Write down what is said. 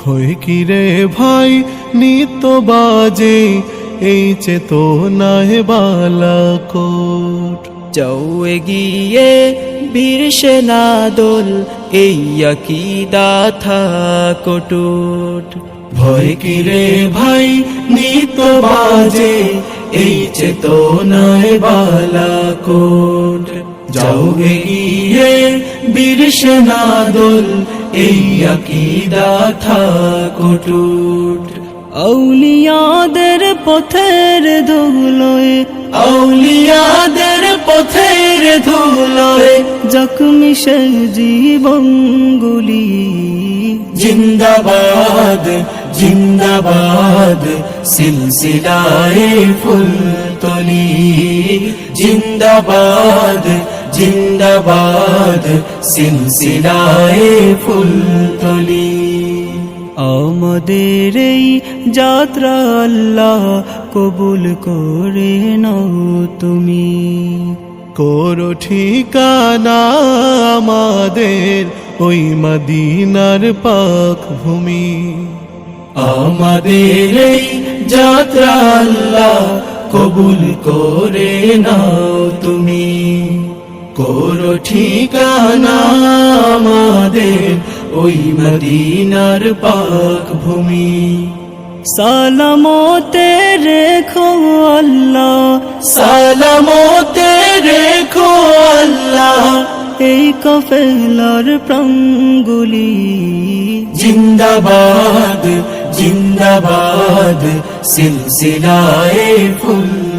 ভয় কিরে ভাই নিত বাজে এই চেতনায় বালাকোট। যাও এগিয়ে বীর দল এই আকিদা থাকটুট। ভয় কিরে ভাই নিত বাজে এই চেতনায় বালাকোট। যাও এগিয়ে বীর সেনা দল এই আকিদা থাকটুট। আউলিয়াদের পথের ধুলোয় আউলিয়াদের পথের ধুলোয়। জখমি সে জীবনগুলি। জিন্দাবাদ জিন্দাবাদ সিলসিলায় ফুল তলি জিন্দাবাদ জিন্দাবাদ সিলসিলায় ফুল তলি। আমাদের এই যাত্রা আল্লাহ কবুল করে নাও তুমি। করো ঠিকানা আমাদের ওই মদিনার পাক ভূমি। আমাদের এই যাত্রা আল্লাহ কবুল করে নাও তুমি। করো ঠিকানা আমাদের ওই মদিনার পাক ভূমি সালামতে রেখো আল্লাহ। সালামতে রেখো আল্লাহ। এই কফেলার প্রাঙ্গুলি। জিন্দাবাদ জিন্দাবাদ সিলসিলায় ফুল।